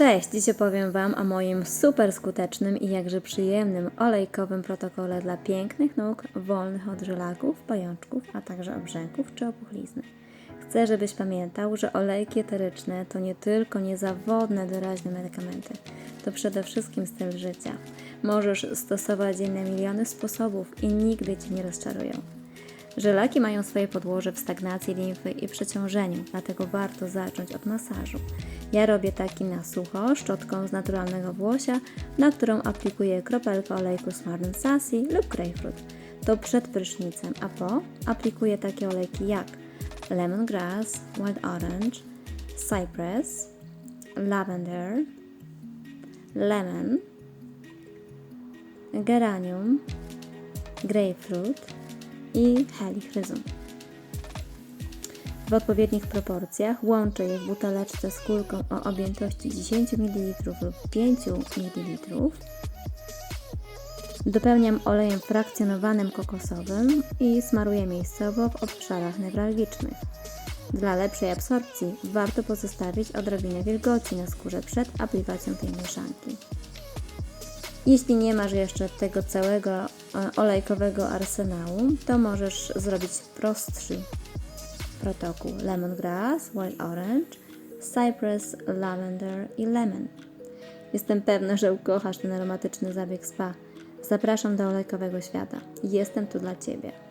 Cześć! Dziś opowiem Wam o moim super skutecznym i jakże przyjemnym olejkowym protokole dla pięknych nóg wolnych od żelaków, pajączków, a także obrzęków czy opuchlizny. Chcę, żebyś pamiętał, że olejki eteryczne to nie tylko niezawodne, doraźne medykamenty, to przede wszystkim styl życia. Możesz stosować je na miliony sposobów i nigdy Cię nie rozczarują. Żelaki mają swoje podłoże w stagnacji limfy i przeciążeniu, dlatego warto zacząć od masażu. Ja robię taki na sucho, szczotką z naturalnego włosia, na którą aplikuję kropelkę olejku Smart Sassy lub Grapefruit. To przed prysznicem, a po aplikuję takie olejki jak lemongrass, white orange, cypress, lavender, lemon, geranium, grapefruit i helichrysum. W odpowiednich proporcjach łączę je w buteleczce z kulką o objętości 10 ml lub 5 ml. Dopełniam olejem frakcjonowanym kokosowym i smaruję miejscowo w obszarach newralgicznych. Dla lepszej absorpcji warto pozostawić odrobinę wilgoci na skórze przed aplikacją tej mieszanki. Jeśli nie masz jeszcze tego całego e, olejkowego arsenału, to możesz zrobić prostszy protokół lemongrass, white orange, cypress, lavender i lemon. Jestem pewna, że ukochasz ten aromatyczny zabieg spa. Zapraszam do olejkowego świata. Jestem tu dla Ciebie.